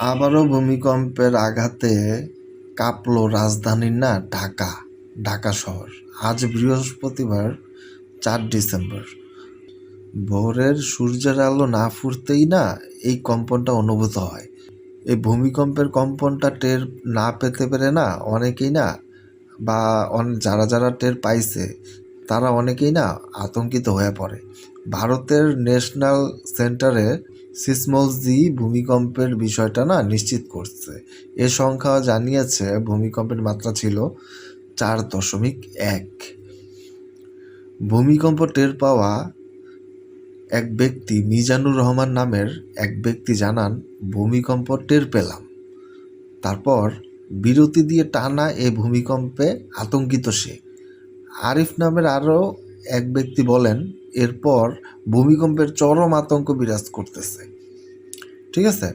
আবারও ভূমিকম্পের আঘাতে কাঁপল রাজধানীর না, ঢাকা ঢাকা শহর। আজ বৃহস্পতিবার চার ডিসেম্বর। ভোরের সূর্যের আলো না ফুরতেই না এই কম্পনটা অনুভূত হয়। এই ভূমিকম্পের কম্পনটা টের না পেতে পেরে না অনেকেই না, বা যারা যারা টের পাইছে, তারা অনেকেই না আতঙ্কিত হয়ে পড়ে। ভারতের ন্যাশনাল সেন্টারে সিসমোলজি ভূমিকম্পের বিষয়টা না নিশ্চিত করছে। এ সংখ্যা জানিয়েছে ভূমিকম্পের মাত্রা ছিল চার দশমিক এক। ভূমিকম্প টের পাওয়া এক ব্যক্তি মিজানুর রহমান নামের এক ব্যক্তি জানান, ভূমিকম্প টের পেলাম। তারপর বিরতি দিয়ে টানা এ ভূমিকম্পে আতঙ্কিত সে। আরিফ নামের আরও এক ব্যক্তি বলেন এরপর ভূমিকম্পের চরম আতঙ্ক বিরাজ করতেছে। ঠিক আছে?